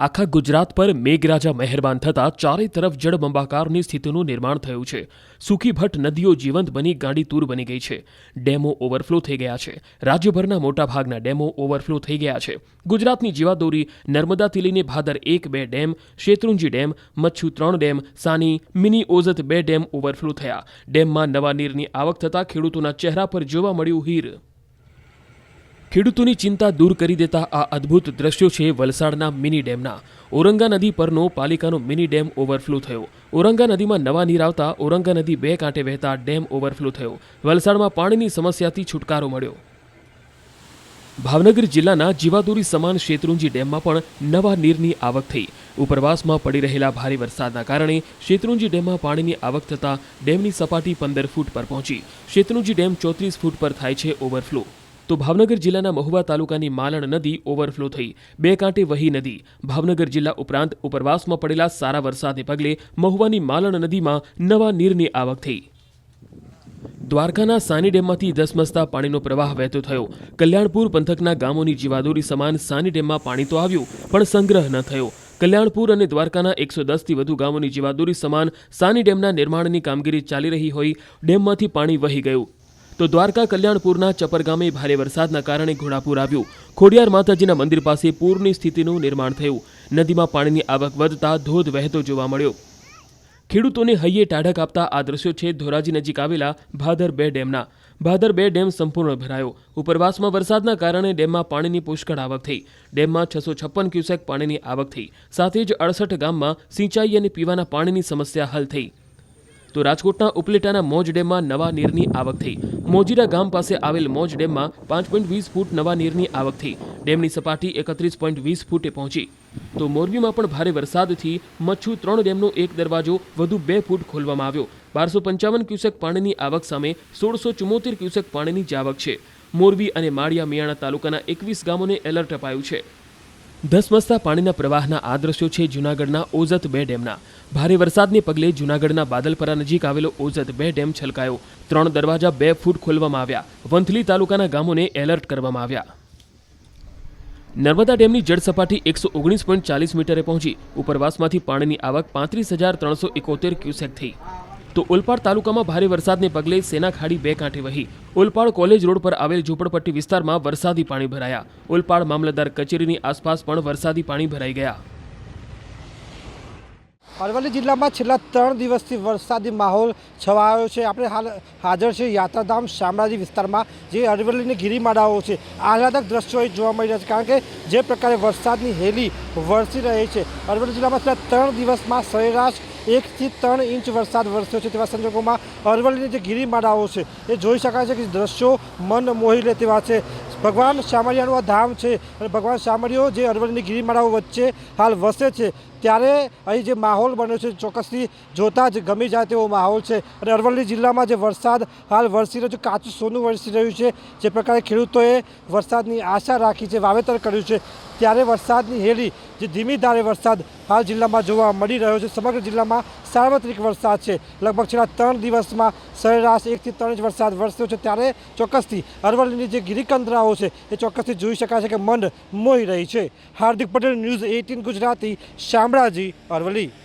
આખા ગુજરાત પર મેઘરાજા મહેરબાન થતાં ચારે તરફ જળબંબાકારની સ્થિતિનું નિર્માણ થયું છે. સુખી ભટ્ટ નદીઓ જીવંત બની ગાડી તૂર બની ગઈ છે. ડેમો ઓવરફ્લો થઈ ગયા છે. રાજ્યભરના મોટાભાગના ડેમો ઓવરફ્લો થઈ ગયા છે. ગુજરાતની જીવાદોરી નર્મદાથી લઈને ભાદર એક બે ડેમ, શેત્રુંજી ડેમ, મચ્છુ ત્રણ ડેમ, સાની મિની ઓઝત બે ડેમ ઓવરફ્લો થયા. ડેમમાં નવા નીરની આવક થતાં ખેડૂતોના ચહેરા પર જોવા મળ્યું હીર. ખેડૂતોની ચિંતા દૂર કરી દેતા આ અદ્ભુત દ્રશ્યો છે વલસાડના મિની ડેમના. ઓરંગા નદી પરનો પાલિકાનો મિની ડેમ ઓવરફ્લો થયો. ઓરંગા નદીમાં નવા નીર આવતા ઓરંગા નદી બે કાંઠે વહેતા ડેમ ઓવરફ્લો થયો. વલસાડમાં પાણીની સમસ્યાથી છુટકારો મળ્યો. ભાવનગર જિલ્લાના જીવાદોરી સમાન શેત્રુંજી ડેમમાં પણ નવા નીરની આવક થઈ. ઉપરવાસમાં પડી રહેલા ભારે વરસાદના કારણે શેત્રુંજી ડેમમાં પાણીની આવક થતાં ડેમની સપાટી પંદર ફૂટ પર પહોંચી. શેત્રુંજી ડેમ ચોત્રીસ ફૂટ પર થાય છે ઓવરફ્લો. તો ભાવનગર જિલ્લાના મહુવા તાલુકાની માલણ નદી ઓવરફ્લો થઈ. બે કાંઠે વહી નદી. ભાવનગર જિલ્લા ઉપરાંત ઉપરવાસમાં પડેલા સારા વરસાદને પગલે મહુવાની માલણ નદીમાં નવા નીરની આવક થઈ. દ્વારકાના સાની ડેમમાંથી ધસમસતા પાણીનો પ્રવાહ વહેતો થયો. કલ્યાણપુર પંથકના ગામોની જીવાદોરી સમાન સાની ડેમમાં પાણી તો આવ્યું, પણ સંગ્રહ ન થયો. કલ્યાણપુર અને દ્વારકાના એકસો દસથી વધુ ગામોની જીવાદોરી સમાન સાની ડેમના નિર્માણની કામગીરી ચાલી રહી હોય, ડેમમાંથી પાણી વહી ગયું. તો દ્વારકા કલ્યાણપુરના ચપર ગામે ભારે વરસાદના કારણે ઘોડાપુર આવ્યું. ખોડિયાર માતાજીના મંદિર પાસે પૂરની સ્થિતિનું નિર્માણ થયું. નદીમાં પાણીની આવક વધતા ધોધ વહેતો જોવા મળ્યો. ખેડૂતોને હૈયે ટાઢક આપતા આ દ્રશ્યો છે ધોરાજી નજીક આવેલા ભાદર બે ડેમના. ભાદર બે ડેમ સંપૂર્ણ ભરાયો. ઉપરવાસમાં વરસાદના કારણે ડેમમાં પાણીની પુષ્કળ આવક થઈ. ડેમમાં છસો છપ્પન ક્યુસેક પાણીની આવક થઈ. સાથે જ અડસઠ ગામમાં સિંચાઈ અને પીવાના પાણીની સમસ્યા હલ થઈ. તો રાજકોટના ઉપલેટાના મોજ ડેમમાં નવા નીરની આવક થઈ. મોજીરા ગામ પાસે આવેલ મોજ ડેમમાં પાંચ પોઈન્ટ વીસ ફૂટ નવા નીરની આવક થઈ. ડેમની સપાટી એકત્રીસ પોઈન્ટ વીસ ફૂટે પહોંચી. તો મોરબીમાં પણ ભારે વરસાદથી મચ્છુ ત્રણ ડેમનો એક દરવાજો વધુ બે ફૂટ ખોલવામાં આવ્યો. બારસો પંચાવન ક્યુસેક પાણીની આવક સામે સોળસો ચુમ્મોતેર ક્યુસેક પાણીની જ આવક છે. મોરબી અને માળિયા, મિયાણા તાલુકાના એકવીસ ગામોને એલર્ટ અપાયું છે. ધસમસતા પાણીના પ્રવાહના આ દ્રશ્યો છે જૂનાગઢના ઓઝત બે ડેમના. ભારે વરસાદને પગલે જૂનાગઢના બાદલપરા નજીક આવેલો ઓઝત બે ડેમ છલકાયો. ત્રણ દરવાજા બે ફૂટ ખોલવામાં આવ્યા. વંથલી તાલુકાના ગામોને એલર્ટ કરવામાં આવ્યા. નર્મદા ડેમની જળસપાટી એકસો ઓગણીસ પોઈન્ટ ચાલીસ મીટરે પહોંચી. ઉપરવાસમાંથી પાણીની આવક પાંત્રીસ હજાર ત્રણસો એકોતેર ક્યુસેક થઈ. તો ઓલપાડ તાલુકામાં ભારે વરસાદને પગલે સેના ખાડી બે કાંઠે વહી. ઓલપાડ કોલેજ રોડ પર આવેલ ઝૂંપડપટ્ટી વિસ્તારમાં વરસાદી પાણી ભરાયા. ઓલપાડ મામલતદાર કચેરીની આસપાસ પણ વરસાદી પાણી ભરાઈ ગયા. અરવલ્લી જિલ્લામાં છેલ્લા ત્રણ દિવસથી વરસાદી માહોલ છવાયો છે. આપણે હાલ હાજર છે યાત્રાધામ શામળાજી વિસ્તારમાં, જે અરવલ્લીની ગિરિમાળાઓ છે. આહલાદક દ્રશ્યો જોવા મળી રહ્યા છે, કારણ કે જે પ્રકારે વરસાદની હેલી વરસી રહી છે. અરવલ્લી જિલ્લામાં છેલ્લા ત્રણ દિવસમાં સરેરાશ એકથી ત્રણ ઇંચ વરસાદ વરસ્યો છે તેવા સંજોગોમાં અરવલ્લીની જે ગિરિમાળાઓ છે, એ જોઈ શકાય છે કે દ્રશ્યો મન મોહી લે તેવા છે. ભગવાન શામળિયાનું આ ધામ છે અને ભગવાન શામળીઓ જે અરવલ્લીની ગિરિમાળાઓ વચ્ચે હાલ વસે છે ત્યારે અહીં જે માહોલ બન્યો છે, ચોક્કસથી જોતાં જ ગમી જાય તેવો માહોલ છે. અને અરવલ્લી જિલ્લામાં જે વરસાદ હાલ વરસી રહ્યો છે, કાચું સોનું વરસી રહ્યું છે, જે પ્રકારે ખેડૂતોએ વરસાદની આશા રાખી છે, વાવેતર કર્યું છે. ત્યારે વરસાદની હેલી જે ધીમી ધારે વરસાદ હાલ જિલ્લામાં જોવા મળી રહ્યો છે. સમગ્ર જિલ્લામાં સાર્વત્રિક વરસાદ છે. લગભગ છેલ્લા ત્રણ દિવસમાં સરેરાશ એકથી ત્રણ ઇંચ વરસાદ વરસ્યો છે. ત્યારે ચોક્કસથી અરવલ્લીની જે ગિરિકંદરાઓ છે, એ ચોક્કસથી જોઈ શકાય છે કે મંડ મોહી રહી છે. Hardik Patel, news eighteen Gujarati Shamlaji Aravalli.